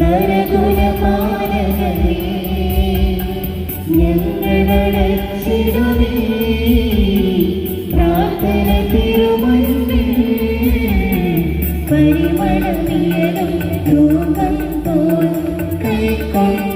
നരകുലമാനവരേ ഞങ്ങളടച്ചിടുവേ പ്രാർത്ഥന തിരുമുൻപിൽ പരിമളമിയലും രോഗം പോൽ കൈക്കൊണ്ടരുളീണം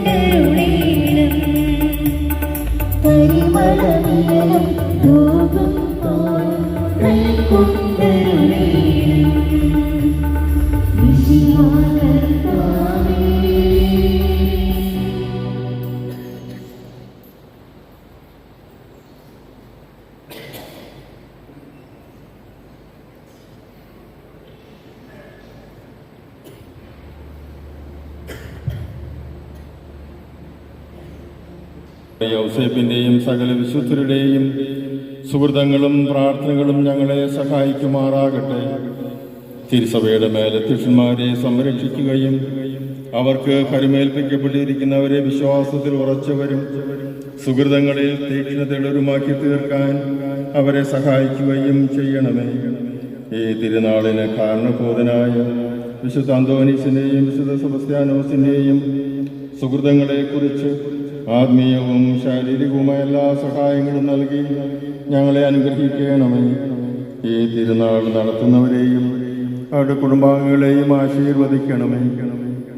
യൗസേപ്പിന്റെയും സകല വിശുദ്ധരുടെയും സുഹൃതങ്ങളും പ്രാർത്ഥനകളും ഞങ്ങളെ സഹായിക്കുമാറാകട്ടെ. തിരുസഭയുടെ മേലധ്യക്ഷന്മാരെ സംരക്ഷിക്കുകയും അവർക്ക് കരുമേൽപ്പിക്കപ്പെട്ടിരിക്കുന്നവരെ വിശ്വാസത്തിൽ ഉറച്ചവരും സുഹൃതങ്ങളിൽ തീക്ഷ്ണതയുള്ളവരുമാക്കി തീർക്കാൻ അവരെ സഹായിക്കുകയും ചെയ്യണമേ. ഈ തിരുനാളിന് കാരണബോധനായ വിശുദ്ധ അന്തോനീസിനെയും വിശുദ്ധ സെബസ്ത്യാനോസിന്റെയും സുഹൃതങ്ങളെക്കുറിച്ച് ആത്മീയവും ശാരീരികവുമായ എല്ലാ സഹായങ്ങളും നൽകി ഞങ്ങളെ അനുഗ്രഹിക്കണമേ. ഈ തിരുനാൾ നടത്തുന്നവരെയും അവരുടെ കുടുംബാംഗങ്ങളെയും ആശീർവദിക്കണമേ.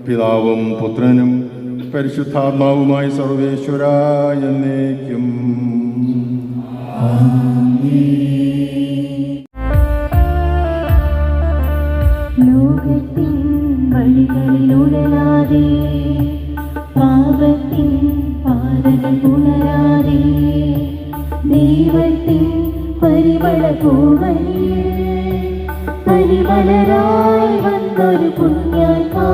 പിതാവും പുത്രനും പരിശുദ്ധാത്മാവുമായി സർവേശ്വരായ എന്നേക്കും. ദൈവത്തിൻ പരിമള പൂവനിൽ പരിമലരായി വന്നൊരു പുണ്യാത്മാ.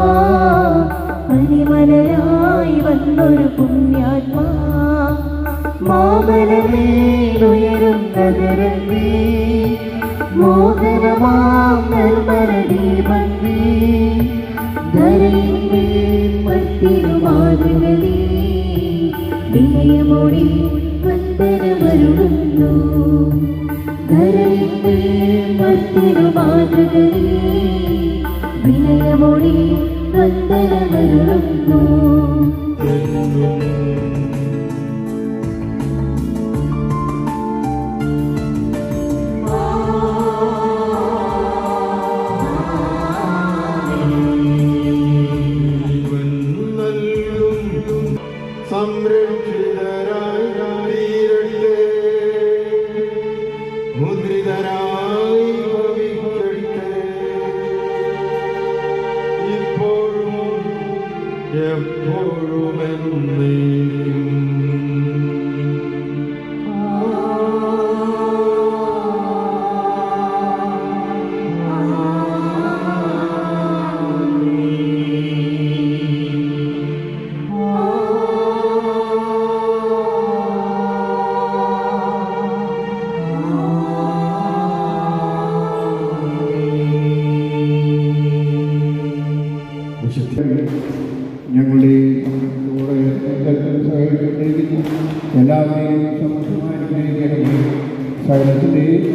പരിമലരായി വന്നൊരു പുണ്യാത്മാ. മാമലമേലുയരും നഗരമേ മോഹനമാം നിർമ്മല ദീപമേ ധരയിന്മേൽ മത്തിരുമാതൃകലേ വിനയമൊഴി സംരക്ഷിതരായി എപ്പോഴും എന്നേക്കും വിശുദ്ധ ഞങ്ങളുടെ കൂടെ സഹായിക്കൊണ്ടിരിക്കുന്ന എല്ലാവരെയും സമൃദ്ധമായിരിക്കണമേ സകലത്തിന്റെയും